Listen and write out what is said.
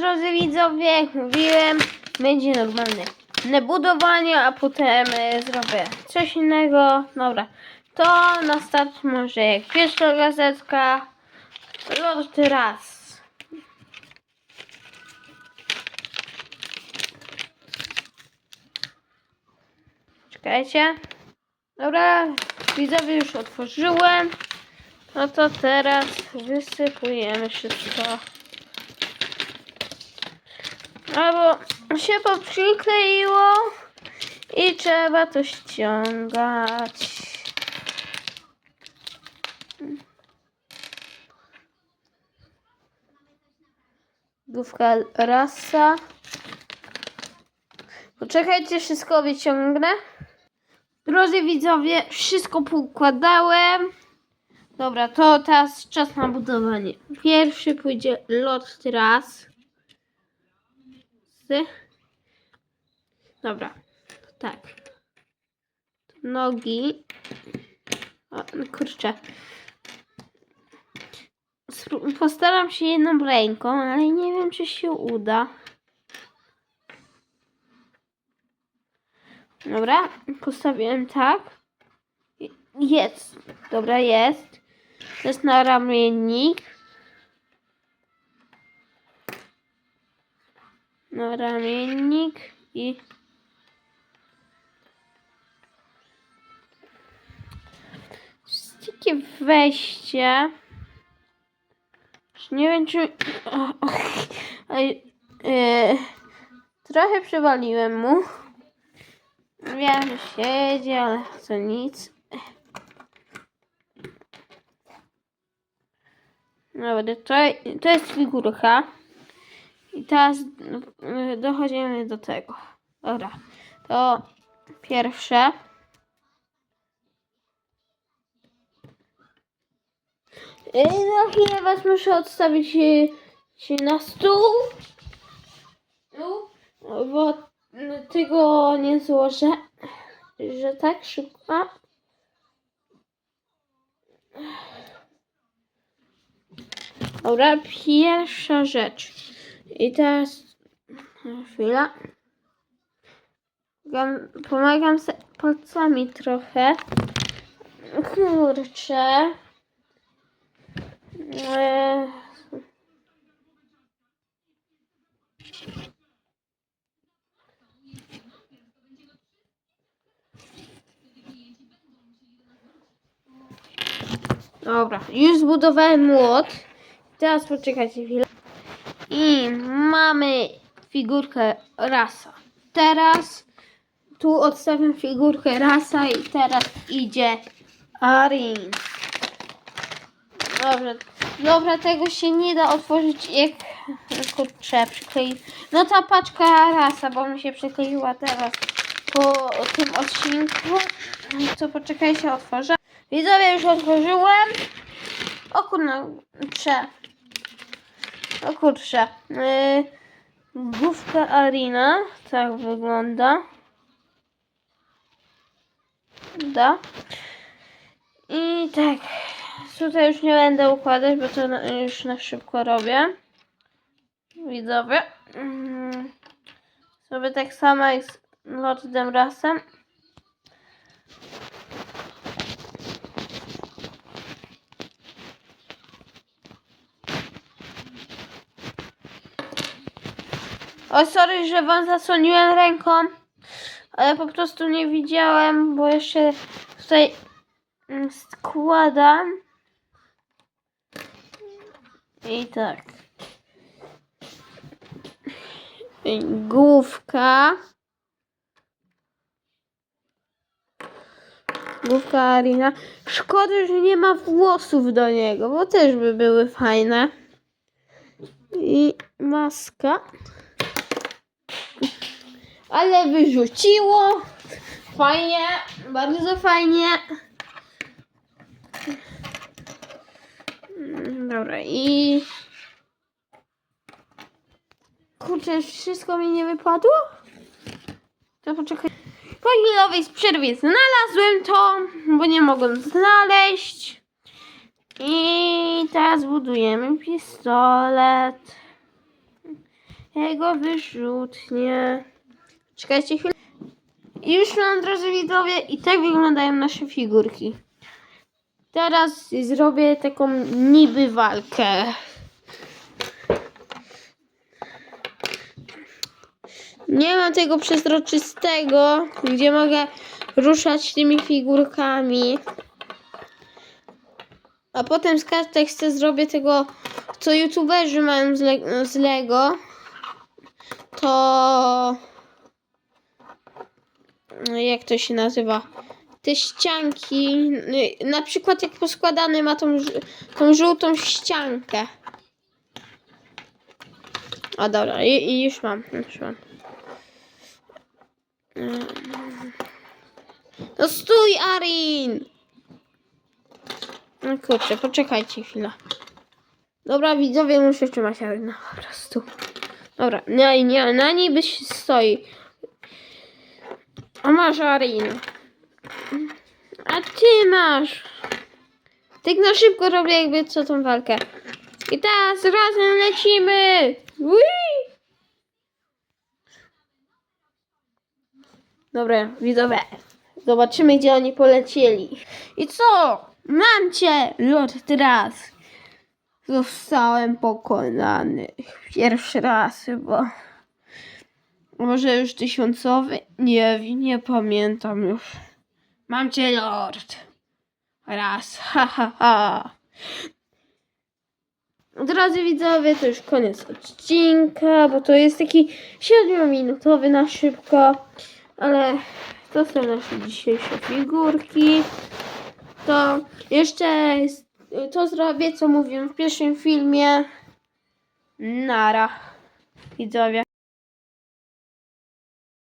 Drodzy widzowie, jak mówiłem, będzie normalne budowanie, a potem e, zrobię coś innego. Dobra, to na start może jak pierwsza gazetka. Lord raz. Czekajcie. Dobra, widzowie już otworzyłem. No to teraz wysypujemy wszystko. Albo się poprzykleiło i trzeba to ściągać. Główka rasa. Poczekajcie, wszystko wyciągnę. Drodzy widzowie, wszystko poukładałem. Dobra, to teraz czas na budowanie. Pierwszy pójdzie lot teraz. Z. Dobra, tak. Nogi. O, no kurczę. Postaram się jedną ręką, ale nie wiem, czy się uda. Dobra, postawiłem tak. Jest. Dobra, jest. To jest na ramiennik. Na ramiennik i takie wejście. Nie wiem, czy. E, trochę przewaliłem mu. Wiem, że siedzi, ale to nic. Dobra, to, to jest figurka. I teraz y, dochodzimy do tego. Dobra, to pierwsze. Na chwilę was muszę odstawić y, się na stół. Bo tego nie złożę, że tak szybko. Dobra, pierwsza rzecz. I teraz chwila. Pomagam, sobie palcami trochę. Kurczę. Eee. Dobra, już zbudowałem młot. Teraz poczekajcie chwilę. I mamy figurkę rasa. Teraz tu odstawiam figurkę rasa i teraz idzie Arin. Dobrze. Dobra, tego się nie da otworzyć jak kurczę przyklei. No ta paczka rasa, bo mi się przykleiła teraz po tym odcinku. To poczekajcie, otworzę. Widzowie już otworzyłem. O kurczę. O kurczę. Yy, główka Arina. Tak wygląda. Da. I tak. Tutaj już nie będę układać, bo to już na szybko robię. Widzowie. Sobie tak samo jak z Lordem Rasem. O, sorry, że wam zasłoniłem ręką, ale po prostu nie widziałem, bo jeszcze tutaj mm, składam. I tak. Główka. Główka Arina. Szkoda, że nie ma włosów do niego, bo też by były fajne. I maska. Ale wyrzuciło. Fajnie, bardzo fajnie. Mm, Dobra, i. Kurczę, wszystko mi nie wypadło? To poczekaj. Po chwilowej przerwie znalazłem to, bo nie mogłem znaleźć. I teraz budujemy pistolet. jego wyrzutnie. Czekajcie chwilę. I już mam, drodzy widzowie, i tak wyglądają nasze figurki. Teraz zrobię taką niby walkę. Nie mam tego przezroczystego, gdzie mogę ruszać tymi figurkami. A potem z kartek chcę zrobię tego, co youtuberzy mają z, Le- z Lego. To... Jak to się nazywa? Te ścianki. y, Na przykład jak poskładany ma tą, tą żółtą ściankę. A dobra, i, i już mam, już mam. No stój, Arin! No kurczę, poczekajcie chwilę. Dobra, widzowie, muszę trzymać Arina po prostu. Dobra, nie, nie, na niby się stoi. A masz Arin. A ty masz. Tak na szybko robię jakby co tą walkę. I teraz razem lecimy! Whee! Dobra, widzowie. Zobaczymy, gdzie oni polecieli. I co? Mam cię, Lord Tras. Zostałem pokonany. Pierwszy raz chyba. Może już tysiącowy? Nie, nie pamiętam już. Mam cię, Lord. Raz, ha, ha, ha. Drodzy widzowie, to już koniec odcinka, bo to jest taki 7-minutowy na szybko, ale to są nasze dzisiejsze figurki. To jeszcze to zrobię, co mówiłem w pierwszym filmie. Nara, widzowie.